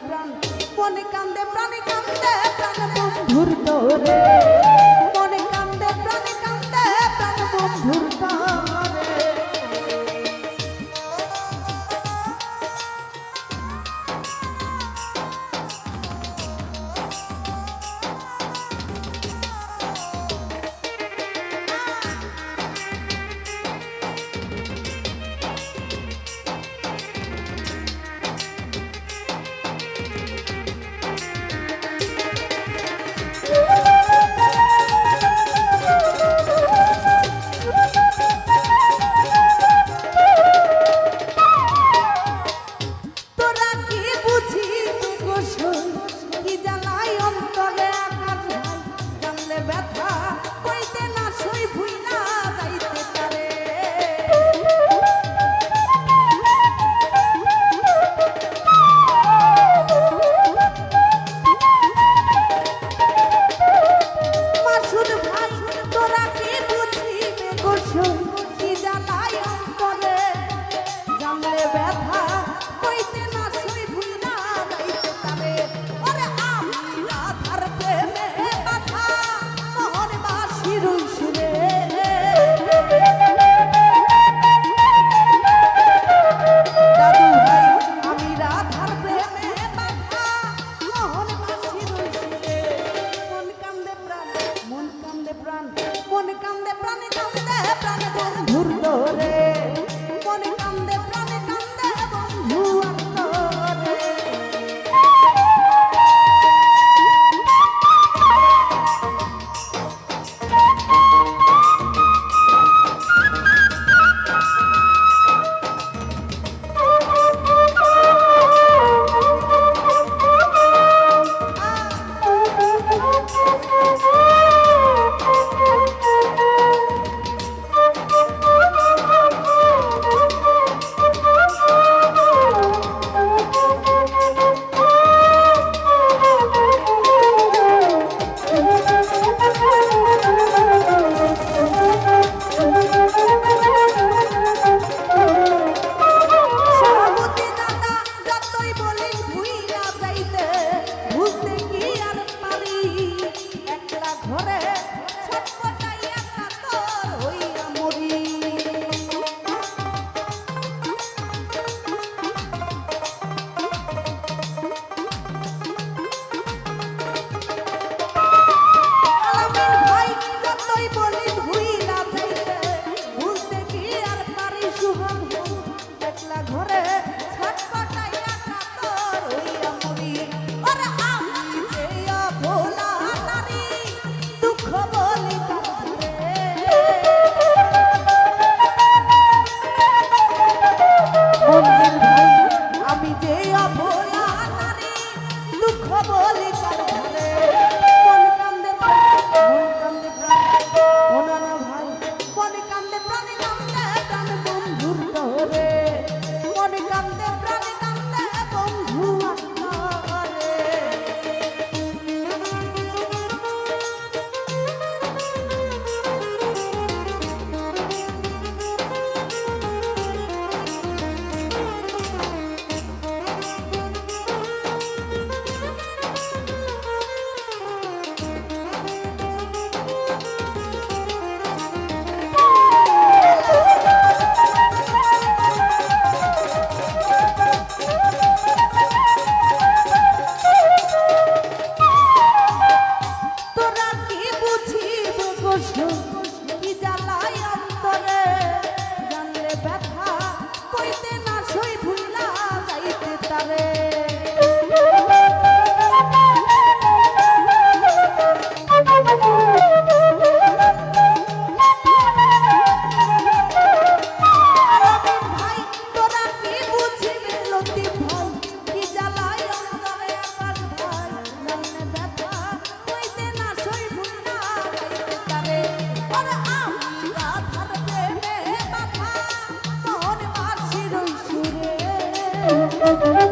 প্রাণ মনে কান্দে প্রাণে কান্দে প্রাণ বন্ধুর তোরে Thank you.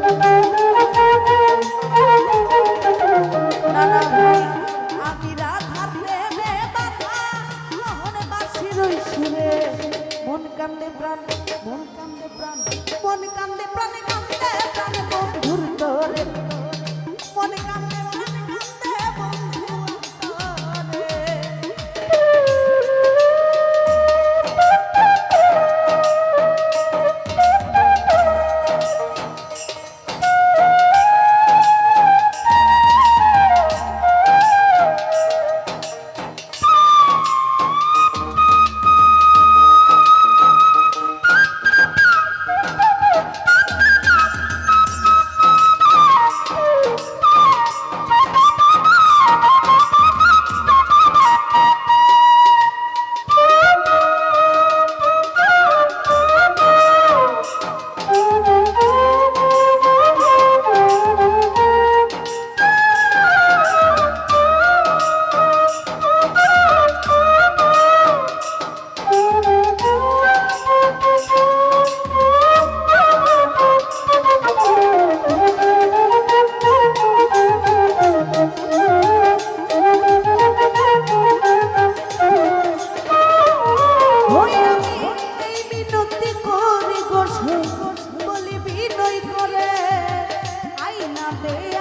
I'll.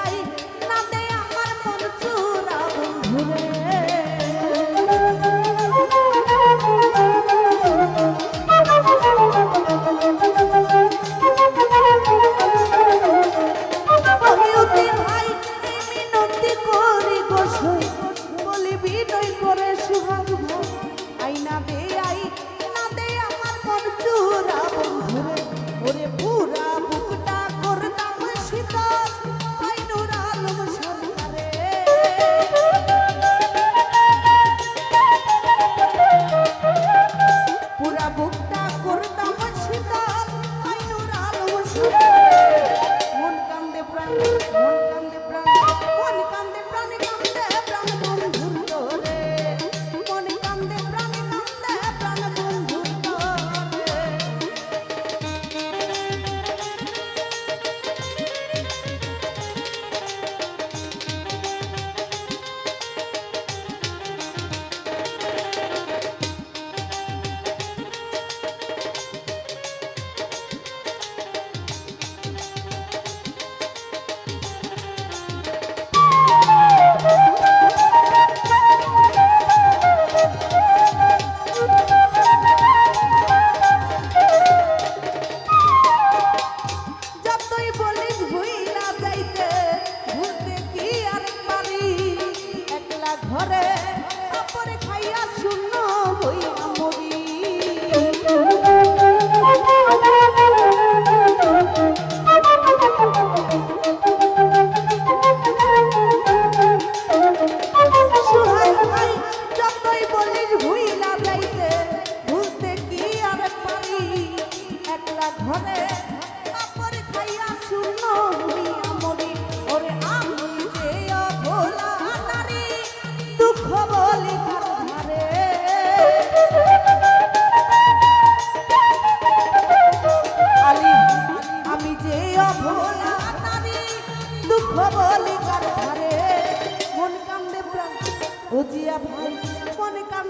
morena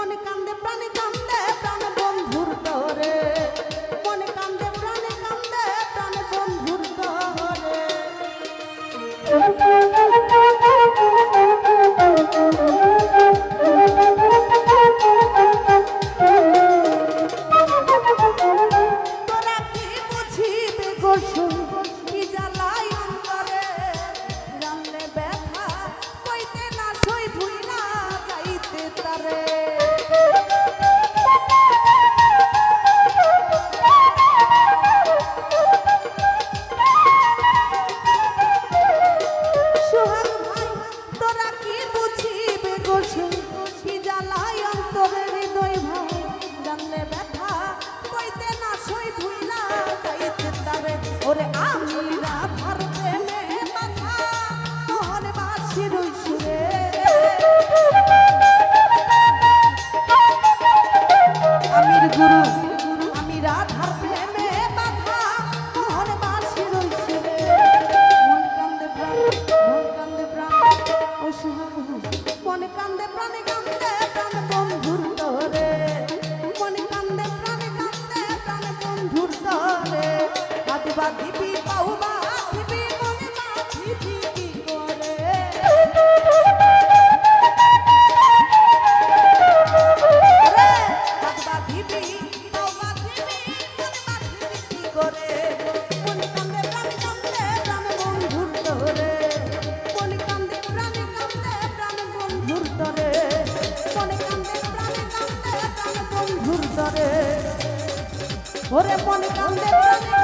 মন কান্দে প্রাণে ওরে মন কান্দে